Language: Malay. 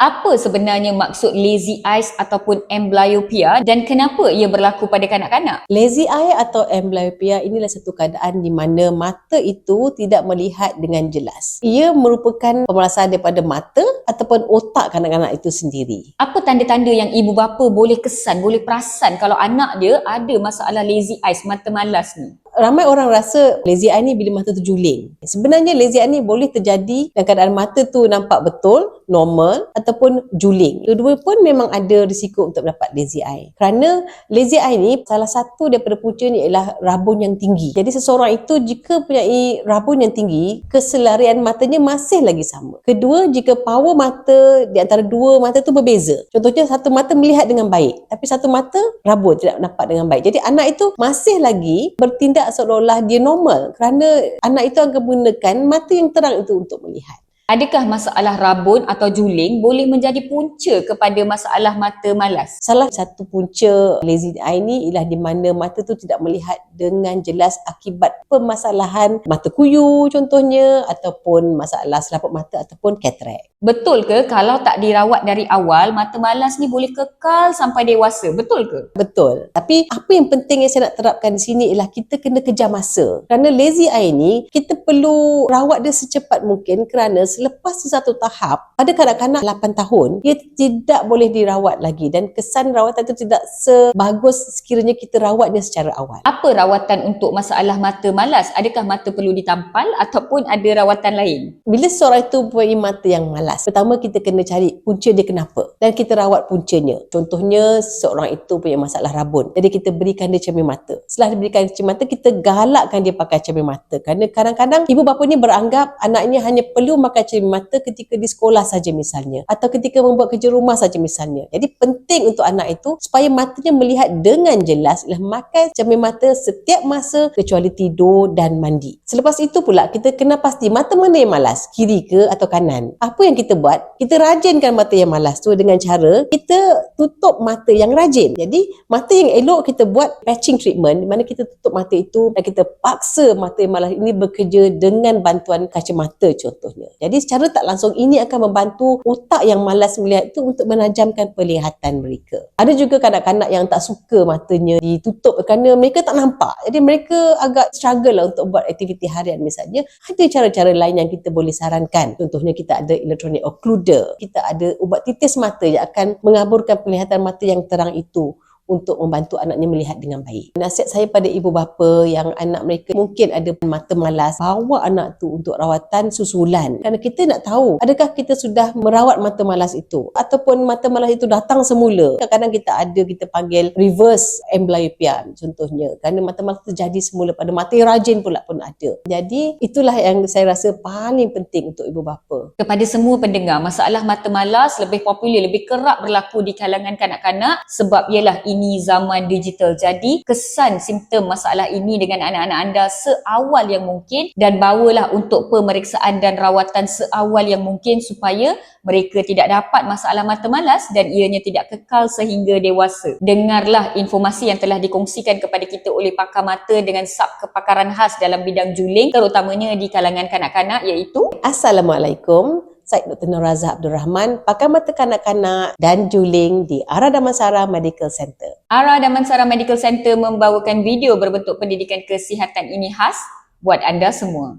Apa sebenarnya maksud lazy eyes ataupun amblyopia dan kenapa ia berlaku pada kanak-kanak? Lazy eye atau amblyopia inilah satu keadaan di mana mata itu tidak melihat dengan jelas. Ia merupakan pemerasan daripada mata ataupun otak kanak-kanak itu sendiri. Apa tanda-tanda yang ibu bapa boleh kesan, boleh perasan kalau anak dia ada masalah lazy eyes, mata malas ni? Ramai orang rasa lazy eye ni bila mata tu juling. Sebenarnya lazy eye ni boleh terjadi dalam keadaan mata tu nampak betul, normal ataupun juling. Kedua pun memang ada risiko untuk mendapat lazy eye. Kerana lazy eye ni salah satu daripada punca ni ialah rabun yang tinggi. Jadi seseorang itu jika mempunyai rabun yang tinggi, keselarian matanya masih lagi sama. Kedua, jika power mata di antara dua mata tu berbeza. Contohnya satu mata melihat dengan baik, tapi satu mata rabun tidak nampak dengan baik. Jadi anak itu masih lagi bertindak seolah-olah dia normal kerana anak itu akan menggunakan mata yang terang itu untuk melihat. Adakah masalah rabun atau juling boleh menjadi punca kepada masalah mata malas? Salah satu punca lazy eye ni ialah di mana mata tu tidak melihat dengan jelas akibat permasalahan mata kuyu contohnya ataupun masalah selaput mata ataupun katarak. Betul ke kalau tak dirawat dari awal, mata malas ni boleh kekal sampai dewasa? Betul ke? Betul. Tapi apa yang penting yang saya nak terapkan di sini ialah kita kena kejar masa. Kerana lazy eye ni kita perlu rawat dia secepat mungkin kerana selepas satu tahap pada kanak-kanak 8 tahun ia tidak boleh dirawat lagi dan kesan rawatan itu tidak sebagus sekiranya kita rawat dia secara awal. Apa rawatan untuk masalah mata malas? Adakah mata perlu ditampal ataupun ada rawatan lain? Bila seorang itu mempunyai mata yang malas, pertama kita kena cari punca dia kenapa dan kita rawat puncanya. Contohnya seorang itu punya masalah rabun. Jadi kita berikan dia cermin mata. Setelah diberikan cermin mata, kita galakkan dia pakai cermin mata. Kerana kadang-kadang ibu bapa ni beranggap anaknya hanya perlu pakai cermin mata ketika di sekolah saja misalnya atau ketika membuat kerja rumah saja misalnya. Jadi penting untuk anak itu supaya matanya melihat dengan jelas ialah memakai cermin mata setiap masa kecuali tidur dan mandi. Selepas itu pula kita kena pasti mata mana yang malas, kiri ke atau kanan. Apa yang kita buat? Kita rajinkan mata yang malas tu dengan cara kita tutup mata yang rajin. Jadi mata yang elok kita buat patching treatment di mana kita tutup mata itu dan kita paksa mata yang malas ini bekerja dengan bantuan kacamata contohnya. Jadi secara tak langsung ini akan membantu otak yang malas melihat itu untuk menajamkan penglihatan mereka. Ada juga kanak-kanak yang tak suka matanya ditutup kerana mereka tak nampak. Jadi mereka agak struggle lah untuk buat aktiviti harian misalnya. Ada cara-cara lain yang kita boleh sarankan. Contohnya kita ada electronic occluder. Kita ada ubat titis mata yang akan mengaburkan penglihatan mata yang terang itu untuk membantu anaknya melihat dengan baik. Nasihat saya pada ibu bapa yang anak mereka mungkin ada mata malas, bawa anak tu untuk rawatan susulan. Kerana kita nak tahu, adakah kita sudah merawat mata malas itu ataupun mata malas itu datang semula. Kadang-kadang kita ada kita panggil reverse amblyopia contohnya. Kerana mata malas terjadi semula pada mata yang rajin pula pun ada. Jadi itulah yang saya rasa paling penting untuk ibu bapa. Kepada semua pendengar, masalah mata malas lebih popular, lebih kerap berlaku di kalangan kanak-kanak sebab ialah ini zaman digital. Jadi kesan simptom masalah ini dengan anak-anak anda seawal yang mungkin dan bawalah untuk pemeriksaan dan rawatan seawal yang mungkin supaya mereka tidak dapat masalah mata malas dan ianya tidak kekal sehingga dewasa. Dengarlah informasi yang telah dikongsikan kepada kita oleh pakar mata dengan sub kepakaran khas dalam bidang juling terutamanya di kalangan kanak-kanak iaitu Assalamualaikum. Saya Dr. Nur Razak Abdul Rahman, pakar mata kanak-kanak dan juling di Ara Damansara Medical Center. Ara Damansara Medical Center membawakan video berbentuk pendidikan kesihatan ini khas buat anda semua.